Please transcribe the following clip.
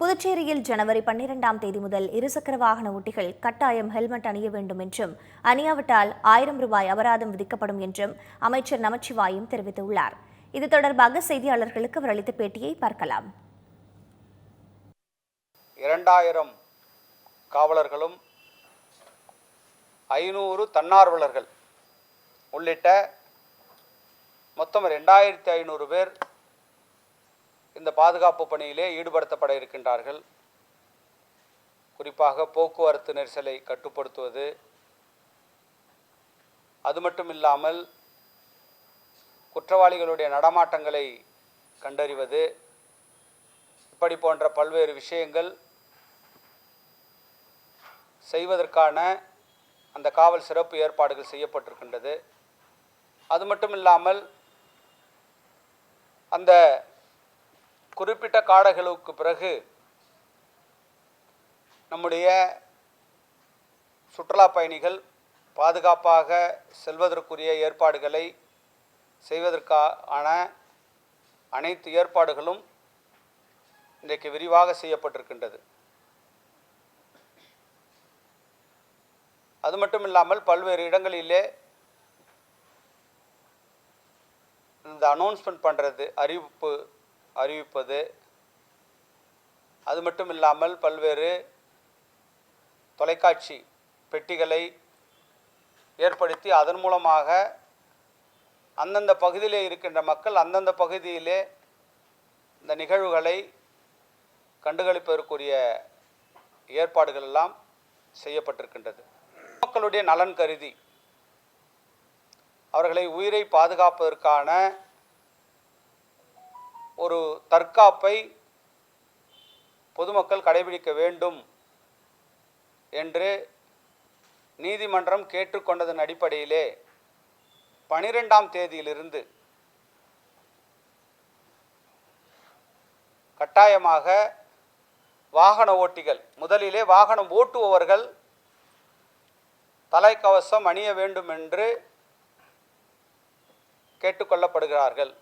புதுச்சேரியில் ஜனவரி பன்னிரெண்டாம் தேதி முதல் இருசக்கர வாகன ஓட்டிகள் கட்டாயம் ஹெல்மெட் அணிய வேண்டும் என்றும் அணியாவிட்டால் ஆயிரம் ரூபாய் அபராதம் விதிக்கப்படும் என்றும் அமைச்சர் நமச்சிவாயம் தெரிவித்துள்ளார். இது தொடர்பாக செய்தியாளர்களுக்கு அவர் அளித்த பேட்டியை பார்க்கலாம். இரண்டாயிரம் காவலர்களும் ஐநூறு தன்னார்வலர்கள் உள்ளிட்ட மொத்தம் ரெண்டாயிரத்தி ஐநூறு பேர் இந்த பாதுகாப்பு பணியிலே ஈடுபடுத்தப்பட இருக்கின்றார்கள். குறிப்பாக போக்குவரத்து நெரிசலை கட்டுப்படுத்துவது. அது மட்டும் இல்லாமல் குற்றவாளிகளுடைய நடமாட்டங்களை கண்டறிவது. இப்படி போன்ற பல்வேறு விஷயங்கள் செய்வதற்கான அந்த காவல் சிறப்பு ஏற்பாடுகள் செய்யப்பட்டிருக்கின்றது. அது மட்டும் இல்லாமல் அந்த குறிப்பிட்ட காடகளுக்கு பிறகு நம்முடைய சுற்றுலா பயணிகள் பாதுகாப்பாக செல்வதற்குரிய ஏற்பாடுகளை செய்வதற்கான அனைத்து ஏற்பாடுகளும் இன்றைக்கு விரிவாக செய்யப்பட்டிருக்கின்றது. அது மட்டும் இல்லாமல் பல்வேறு இடங்களிலே இந்த அனௌன்ஸ்மெண்ட் பண்ணுறது அறிவிப்பு அறிவிப்பது. அது மட்டும் இல்லாமல் பல்வேறு தொலைக்காட்சி பெட்டிகளை ஏற்படுத்தி அதன் மூலமாக அந்தந்த பகுதியிலே இருக்கின்ற மக்கள் அந்தந்த பகுதியிலே இந்த நிகழ்வுகளை கண்டுகளிப்பதற்குரிய ஏற்பாடுகள் எல்லாம் செய்யப்பட்டிருக்கின்றது. மக்களுடைய நலன் கருதி அவர்களை உயிரை பாதுகாப்பதற்கான ஒரு தற்காப்பை பொதுமக்கள் கடைபிடிக்க வேண்டும் என்று நீதிமன்றம் கேட்டுக்கொண்டதன் அடிப்படையிலே பனிரெண்டாம் தேதியிலிருந்து கட்டாயமாக வாகன ஓட்டிகள் முதலிலே வாகனம் ஓட்டுபவர்கள் தலைக்கவசம் அணிய வேண்டும் என்று கேட்டுக்கொள்ளப்படுகிறார்கள்.